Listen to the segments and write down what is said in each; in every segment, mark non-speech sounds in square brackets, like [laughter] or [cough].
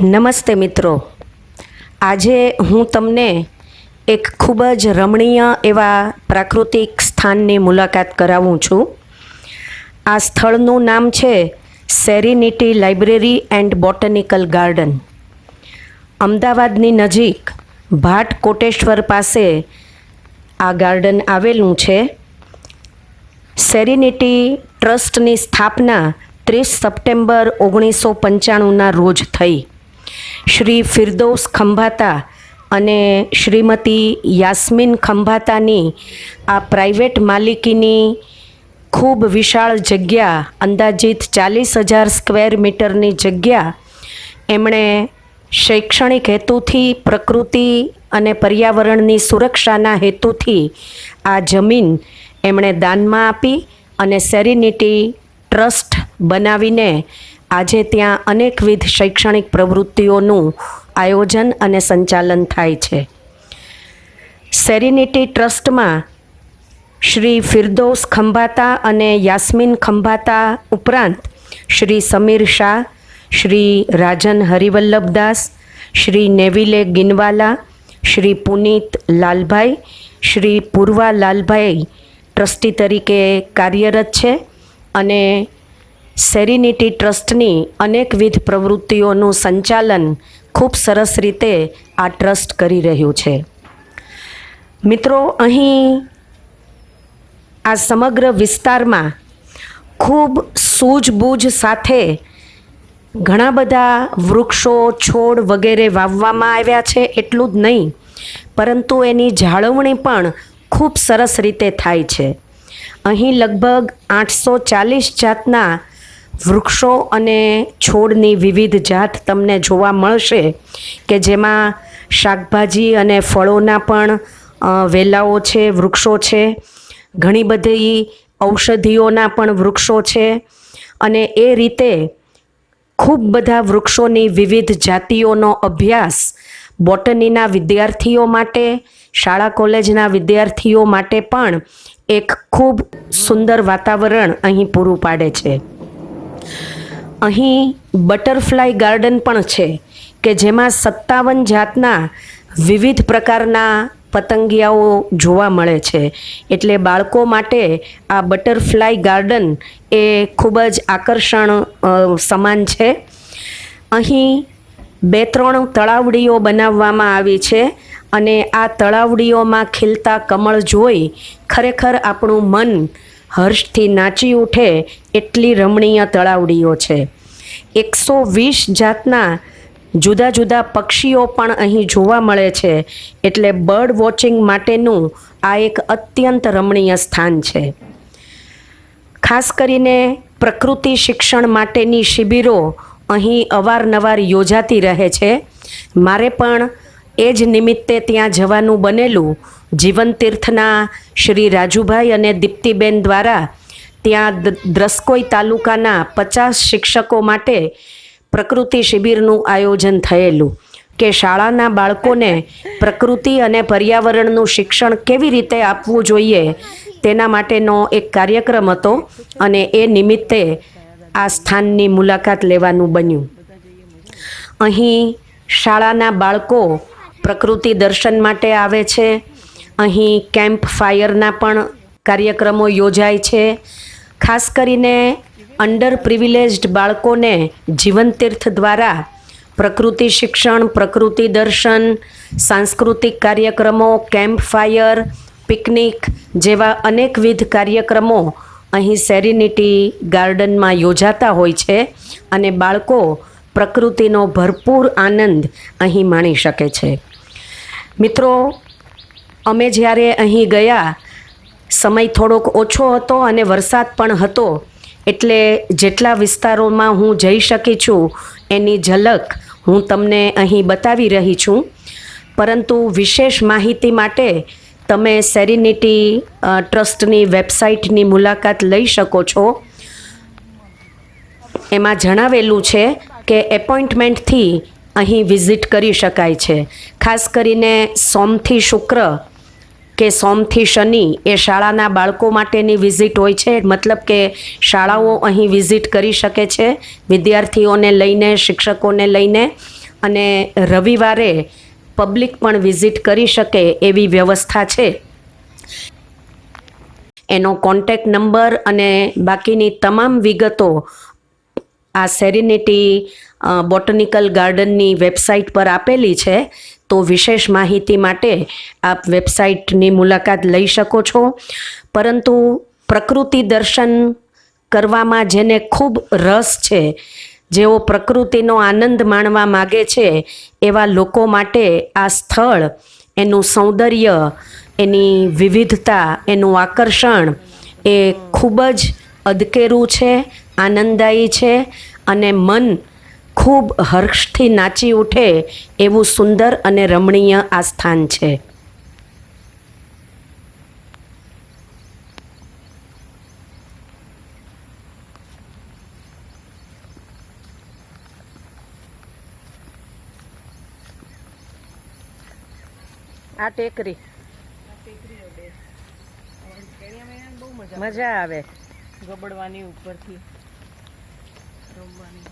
નમસ્તે મિત્રો. આજે હું તમને એક ખૂબ જ રમણીય એવા પ્રાકૃતિક સ્થાનની મુલાકાત કરાવું છું. આ સ્થળનું નામ છે Serenity Library and Botanical Garden. અમદાવાદની નજીક ભાટ કોટેશ્વર પાસે આ ગાર્ડન આવેલું છે. સેરિનિટી ટ્રસ્ટની સ્થાપના ત્રીસ સપ્ટેમ્બર ઓગણીસો પંચાણુંના રોજ થઈ. શ્રી ફિરદૌસ ખંભાતા અને શ્રીમતી યાસ્મીન ખંભાતાની આ પ્રાઇવેટ માલિકીની ખૂબ વિશાળ જગ્યા, અંદાજિત ચાલીસ હજાર સ્ક્વેર મીટરની જગ્યા, એમણે શૈક્ષણિક હેતુથી, પ્રકૃતિ અને પર્યાવરણની સુરક્ષાના હેતુથી આ જમીન એમણે દાનમાં આપી અને સેરિનિટી ટ્રસ્ટ બનાવીને આજે ત્યાં અનેકવિધ શૈક્ષણિક પ્રવૃત્તિઓનું આયોજન અને સંચાલન થાય છે. સેરિનિટી ટ્રસ્ટમાં શ્રી ફિરદોસ ખંભાતા અને યાસ્મીન ખંભાતા ઉપરાંત શ્રી સમીર શાહ શ્રી રાજન હરિવલ્લભદાસ શ્રી નેવિલે ગિનવાલા શ્રી પુનીત લાલભાઈ શ્રી પૂર્વા લાલભાઈ ટ્રસ્ટી તરીકે કાર્યરત છે અને સેરિનિટી ટ્રસ્ટની અનેકવિધ પ્રવૃત્તિઓનું સંચાલન ખૂબ સરસ રીતે આ ટ્રસ્ટ કરી રહ્યું છે. મિત્રો, અહીં આ સમગ્ર વિસ્તારમાં ખૂબ સૂઝબૂઝ સાથે ઘણા બધા વૃક્ષો, છોડ વગેરે વાવવામાં આવ્યા છે, એટલું જ નહીં, પરંતુ એની જાળવણી પણ ખૂબ સરસ રીતે થાય છે. અહીં લગભગ આઠસો ચાલીસ જાતના વૃક્ષો અને છોડની વિવિધ જાત તમને જોવા મળશે કે જેમાં શાકભાજી અને ફળોના પણ વેલાઓ છે, વૃક્ષો છે. ઘણી બધી ઔષધિઓના પણ વૃક્ષો છે. અને એ રીતે ખૂબ બધા વૃક્ષોની વિવિધ જાતિઓનો અભ્યાસ બોટનીના વિદ્યાર્થીઓ માટે, શાળા કોલેજના વિદ્યાર્થીઓ માટે પણ એક ખૂબ સુંદર વાતાવરણ અહીં પૂરું પાડે છે. અહીં બટરફ્લાય ગાર્ડન પણ છે કે જેમાં સત્તાવન જાતના વિવિધ પ્રકારના પતંગિયાઓ જોવા મળે છે. એટલે બાળકો માટે આ બટરફ્લાય ગાર્ડન એ ખૂબ જ આકર્ષણ સમાન છે. અહીં બે ત્રણ તળાવડીઓ બનાવવામાં આવી છે અને આ તળાવડીઓમાં ખીલતા કમળ જોઈ ખરેખર આપણું મન હર્ષથી નાચી ઉઠે એટલી રમણીય તળાવડીઓ છે. એકસો વીસ જાતના જુદા જુદા પક્ષીઓ પણ અહીં જોવા મળે છે, એટલે બર્ડ વોચિંગ માટેનું આ એક અત્યંત રમણીય સ્થાન છે. ખાસ કરીને પ્રકૃતિ શિક્ષણ માટેની શિબિરો અહીં અવારનવાર યોજાતી રહે છે. મારે પણ એ જ નિમિત્તે ત્યાં જવાનું બનેલું જીવન તીર્થના શ્રી રાજુભાઈ અને દીપ્તિબેન દ્વારા ત્યાં દ્રસ્કોઈ તાલુકાના પચાસ શિક્ષકો માટે પ્રકૃતિ શિબિરનું આયોજન થયેલું. કે શાળાના બાળકોને પ્રકૃતિ અને પર્યાવરણનું શિક્ષણ કેવી રીતે આપવું જોઈએ તેના માટેનો એક કાર્યક્રમ હતો અને એ નિમિત્તે આ સ્થાનની મુલાકાત લેવાનું બન્યું. અહીં શાળાના બાળકો પ્રકૃતિ દર્શન માટે આવે છે અહીં કેમ્પ ફાયરના પણ કાર્યક્રમો યોજાય છે. ખાસ કરીને અંડર પ્રિવિલેજ્ડ બાળકોને જીવન તીર્થ દ્વારા પ્રકૃતિ શિક્ષણ, પ્રકૃતિ દર્શન, સાંસ્કૃતિક કાર્યક્રમો, કેમ્પ ફાયર, પિકનિક જેવા અનેકવિધ કાર્યક્રમો અહીં સેરિનિટી ગાર્ડનમાં યોજાતા હોય છે અને બાળકો પ્રકૃતિનો ભરપૂર આનંદ અહીં માણી શકે છે. મિત્રો અમે જ્યારે અહીં ગયા, સમય થોડોક ઓછો હતો અને વરસાદ પણ હતો, એટલે જેટલા વિસ્તારોમાં હું જઈ શકી છું, એની ઝલક હું તમને અહીં બતાવી રહી છું. પરંતુ વિશેષ માહિતી માટે તમે સેરિનિટી ટ્રસ્ટની વેબસાઇટની મુલાકાત લઈ શકો છો. એમાં જણાવેલું છે કે એપોઇન્ટમેન્ટથી અહીં વિઝિટ કરી શકાય છે. ખાસ કરીને સોમથી શુક્ર કે સોમથી શનિ એ શાળાના બાળકો માટેની વિઝિટ હોય છે. મતલબ કે શાળાઓ અહીં વિઝિટ કરી શકે છે. વિદ્યાર્થીઓને લઈને, શિક્ષકોને લઈને અને રવિવારે પબ્લિક પણ વિઝિટ કરી શકે એવી વ્યવસ્થા છે. એનો કોન્ટેક્ટ નંબર અને બાકીની તમામ વિગતો આ સેરિનિટી બોટનિકલ ગાર્ડનની વેબસાઇટ પર આપેલી છે. તો વિશેષ માહિતી માટે આપ વેબસાઇટની મુલાકાત લઈ શકો છો. પરંતુ પ્રકૃતિ દર્શન કરવામાં જેને ખૂબ રસ છે, જેઓ પ્રકૃતિનો આનંદ માણવા માગે છે, એવા લોકો માટે આ સ્થળ, એનું સૌંદર્ય, એની વિવિધતા, એનું આકર્ષણ એ ખૂબ જ અદકેરું છે, આનંદદાયી છે અને મન ખૂબ હર્ષથી નાચી ઉઠે એવું સુંદર અને રમણીય આ સ્થાન છે. આ ટેકરી. મજા આવે. ગબડવાની ઉપરથી. રમવાની.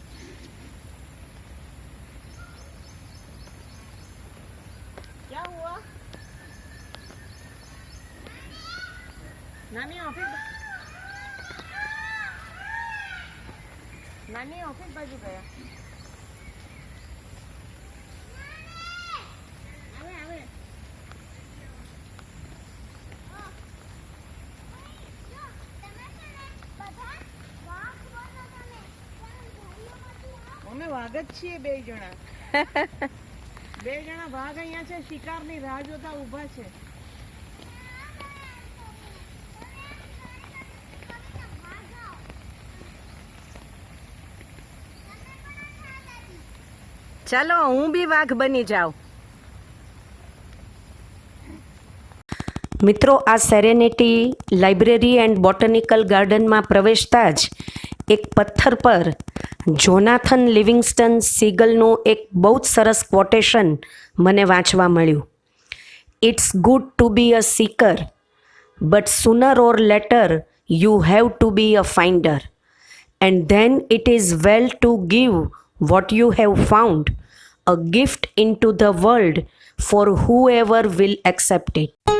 નાની ઓફિસ નાની ઓફિસ બાજુ ગયા અમે જ છીએ બે જણા. [laughs] બે જણા વાઘ અહીંયા છે, શિકારની રાહ જોતા ઊભા છે. ચાલો, હું બી વાઘ બની જાઉં. મિત્રો, આ સેરેનિટી લાઇબ્રેરી એન્ડ બોટનિકલ ગાર્ડનમાં પ્રવેશતા જ એક પથ્થર પર જોનાથન લિવિંગસ્ટન સીગલનું એક બહુ જ સરસ કોટેશન મને વાંચવા મળ્યું it's good to be a seeker but sooner or later you have to be a finder and then it is well to give what you have found a gift into the world for whoever will accept it